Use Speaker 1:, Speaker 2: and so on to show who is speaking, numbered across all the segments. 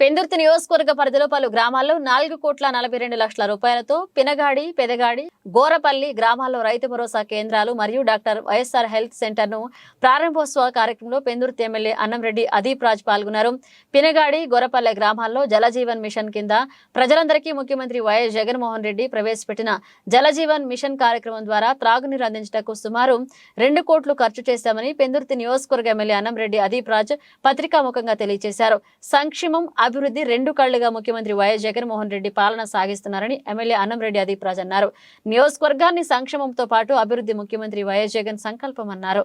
Speaker 1: పెందుర్తి నియోజకవర్గ పరిధిలో పలు గ్రామాల్లో నాలుగు కోట్ల నలభై రెండు లక్షల రూపాయలతో పినగాడి పెదగాడి గోరపల్లి గ్రామాల్లో రైతు భరోసా కేంద్రాలు మరియు డాక్టర్ వైఎస్ఆర్ హెల్త్ సెంటర్ను ప్రారంభోత్సవ కార్యక్రమంలో పెందుర్తి ఎమ్మెల్యే అన్నంరెడ్డి అదీప్ రాజ్ పాల్గొన్నారు. పినగాడి గోరపల్లె గ్రామాల్లో జలజీవన్ మిషన్ కింద ప్రజలందరికీ ముఖ్యమంత్రి వైఎస్ జగన్మోహన్ రెడ్డి ప్రవేశపెట్టిన జలజీవన్ మిషన్ కార్యక్రమం ద్వారా త్రాగునీరు అందించటకు సుమారు రెండు కోట్లు ఖర్చు చేశామని పెందుర్తి నియోజకవర్గ ఎమ్మెల్యే అన్నంరెడ్డి అదీప్ రాజ్ పత్రికాముఖంగా తెలియజేశారు. సంక్షేమం అభివృద్ధి రెండు కళ్ళుగా ముఖ్యమంత్రి వైఎస్ జగన్మోహన్ రెడ్డి పాలన సాగిస్తున్నారని ఎమ్మెల్యే అన్నంరెడ్డి అదీప్రాజ్ అన్నారు. నియోజకవర్గాన్ని సంక్షేమంతో పాటు అభివృద్ధి ముఖ్యమంత్రి వైఎస్ జగన్ సంకల్పం అన్నారు.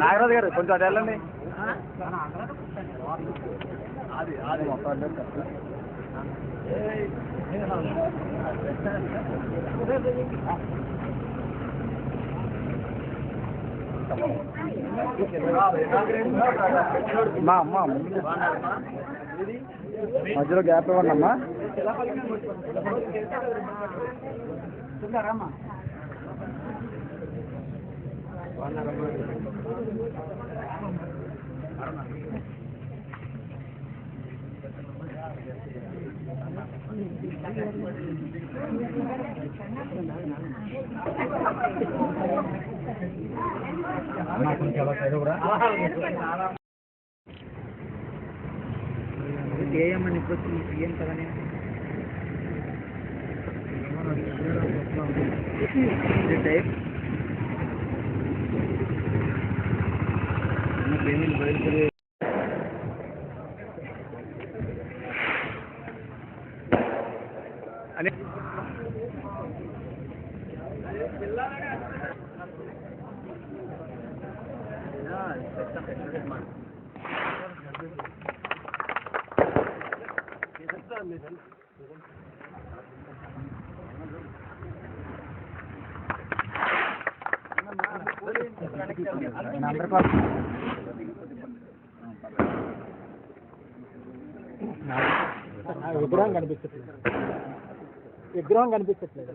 Speaker 2: నాగరాజు గారు కొంచెం అటు వెళ్ళండి మా అమ్మ. మధ్యలో గ్యాప్ ఇవ్వండి అమ్మా.
Speaker 3: ఏమని ఇప్పుడు వచ్చింది సీఎం కదనే టైప్ పేమెంట్ బయలుదేరి
Speaker 2: అని
Speaker 3: విగ్రహం కనిపించట్లేదు విగ్రహం కనిపించట్లేదు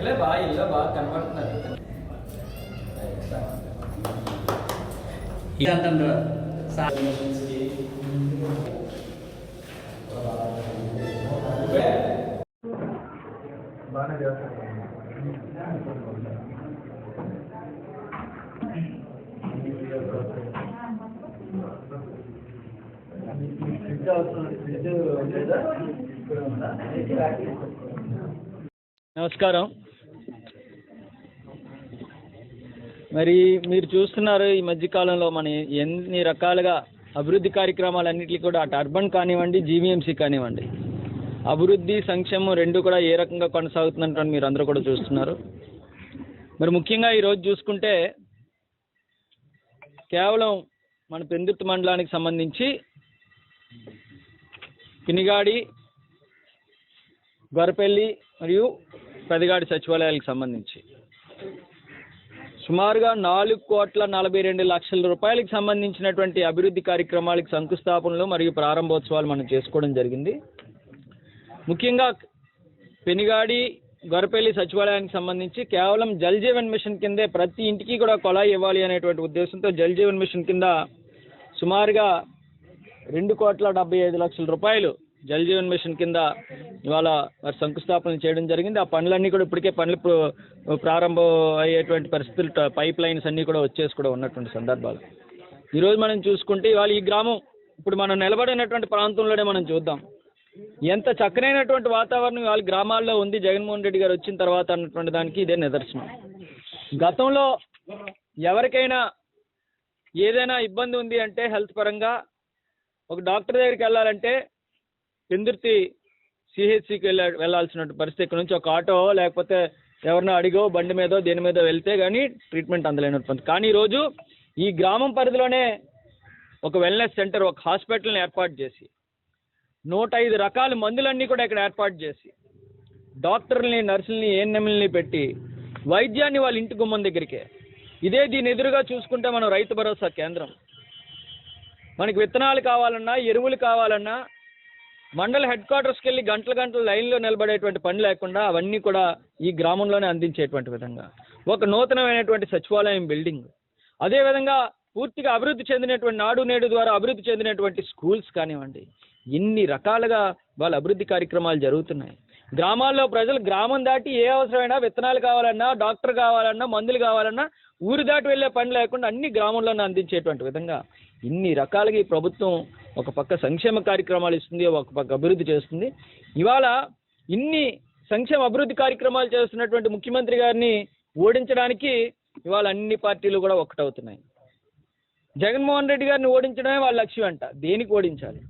Speaker 4: ఇలా బాగా ఇలా బాగా
Speaker 3: నమస్కారం. మరి మీరు చూస్తున్నారు ఈ మధ్యకాలంలో మన ఎన్ని రకాలుగా అభివృద్ధి కార్యక్రమాలన్నింటినీ కూడా అటు అర్బన్ కానివ్వండి జీవీఎంసీ కానివ్వండి. అభివృద్ధి సంక్షేమం రెండు కూడా ఏ రకంగా కొనసాగుతుందంటే మీరు అందరూ కూడా చూస్తున్నారు. మరి ముఖ్యంగా ఈరోజు చూసుకుంటే కేవలం మన పెందుర్తి మండలానికి సంబంధించి కినిగాడి గొరపెల్లి మరియు పెదగాడి సచివాలయాలకు సంబంధించి. సుమారుగా నాలుగు కోట్ల నలభై రెండు లక్షల రూపాయలకు సంబంధించినటువంటి అభివృద్ధి కార్యక్రమాలకు శంకుస్థాపనలు మరియు ప్రారంభోత్సవాలు మనం చేసుకోవడం జరిగింది. ముఖ్యంగా పెనిగాడి గొరపల్లి సచివాలయానికి సంబంధించి కేవలం జల్ జీవన్ మిషన్ కిందే ప్రతి ఇంటికి కూడా కొలాయి ఇవ్వాలి అనేటువంటి ఉద్దేశంతో జల్ జీవన్ మిషన్ కింద సుమారుగా రెండు కోట్ల డెబ్బై ఐదు లక్షల రూపాయలు జల్ జీవన్ మిషన్ కింద ఇవాళ మరి శంకుస్థాపన చేయడం జరిగింది. ఆ పనులన్నీ కూడా ఇప్పటికే పనులు ప్రారంభం అయ్యేటువంటి పరిస్థితులు పైప్ లైన్స్ అన్నీ కూడా వచ్చేసి కూడా ఉన్నటువంటి సందర్భాలు. ఈరోజు మనం చూసుకుంటే ఇవాళ ఈ గ్రామం ఇప్పుడు మనం నిలబడినటువంటి ప్రాంతంలోనే మనం చూద్దాం. ఎంత చక్కనైనటువంటి వాతావరణం వాళ్ళ గ్రామాల్లో ఉంది. జగన్మోహన్ రెడ్డి గారు వచ్చిన తర్వాత అన్నటువంటి దానికి ఇదే నిదర్శనం. గతంలో ఎవరికైనా ఏదైనా ఇబ్బంది ఉంది అంటే హెల్త్ పరంగా ఒక డాక్టర్ దగ్గరికి వెళ్ళాలంటే పెందుర్తి సిహెచ్సికి వెళ్ళ వెళ్ళాల్సిన పరిస్థితి ఇక్కడ నుంచి? ఒక ఆటో లేకపోతే ఎవరినో అడిగో బండి మీదో దేని మీదో వెళ్తే కానీ ట్రీట్మెంట్ అందలేనటువంటి కానీ ఈరోజు ఈ గ్రామం పరిధిలోనే ఒక వెల్నెస్ సెంటర్ ఒక హాస్పిటల్ని ఏర్పాటు చేసి నూట ఐదు రకాల మందులన్నీ కూడా ఇక్కడ ఏర్పాటు చేసి డాక్టర్లని నర్సుల్ని ఏఎన్ఎంలని పెట్టి వైద్యాన్ని వాళ్ళ ఇంటి గుమ్మం దగ్గరికే. ఇదే దీని ఎదురుగా చూసుకుంటే మనం రైతు భరోసా కేంద్రం. మనకి విత్తనాలు కావాలన్నా ఎరువులు కావాలన్నా మండల హెడ్ క్వార్టర్స్కి వెళ్ళి గంటల గంటల లైన్లో నిలబడేటువంటి పని లేకుండా అవన్నీ కూడా ఈ గ్రామంలోనే అందించేటువంటి విధంగా. ఒక నూతనమైనటువంటి సచివాలయం బిల్డింగ్. అదేవిధంగా పూర్తిగా అభివృద్ధి చెందినటువంటి నాడు నేడు ద్వారా అభివృద్ధి చెందినటువంటి స్కూల్స్ కానివ్వండి ఇన్ని రకాలుగా వాళ్ళ అభివృద్ధి కార్యక్రమాలు జరుగుతున్నాయి. గ్రామాల్లో ప్రజలు గ్రామం దాటి ఏ అవసరమైనా విత్తనాలు కావాలన్నా డాక్టర్ కావాలన్నా మందులు కావాలన్నా ఊరు దాటి వెళ్ళే పని లేకుండా అన్ని గ్రామంలోనే అందించేటువంటి విధంగా ఇన్ని రకాలుగా ఈ ప్రభుత్వం ఒక పక్క సంక్షేమ కార్యక్రమాలు ఇస్తుంది ఒక పక్క అభివృద్ధి చేస్తుంది. ఇవాళ ఇన్ని సంక్షేమ అభివృద్ధి కార్యక్రమాలు చేస్తున్నటువంటి ముఖ్యమంత్రి గారిని ఓడించడానికి ఇవాళ అన్ని పార్టీలు కూడా ఒకటవుతున్నాయి జగన్మోహన్ రెడ్డి గారిని ఓడించడమే వాళ్ళ లక్ష్యం అంట. దేనికి ఓడించాలి?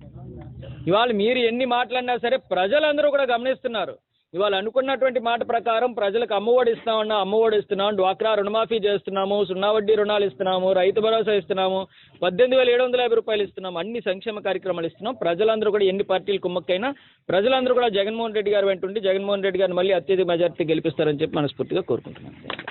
Speaker 3: ఇవాళ మీరు ఎన్ని మాట్లాడినా సరే ప్రజలందరూ కూడా గమనిస్తున్నారు. ఇవాళ అనుకున్నటువంటి మాట ప్రకారం ప్రజలకు అమ్మఒడి ఇస్తామన్నా అమ్మఒడి ఇస్తున్నాం డ్వాక్రా రుణమాఫీ చేస్తున్నాము సున్నా వడ్డీ రుణాలు ఇస్తున్నాము రైతు భరోసా ఇస్తున్నాము పద్దెనిమిది వేల ఏడు వందల యాభై రూపాయలు ఇస్తున్నాం అన్ని సంక్షేమ కార్యక్రమాలు ఇస్తున్నాం. ప్రజలందరూ కూడా ఎన్ని పార్టీలు కుమ్మక్కైనా ప్రజలందరూ కూడా జగన్మోహన్ రెడ్డి గారు వెంటుండి జగన్మోహన్ రెడ్డి గారిని మళ్ళీ అత్యధిక మెజార్టీ గెలిపిస్తారని చెప్పి మనస్ఫూర్తిగా కోరుకుంటున్నాను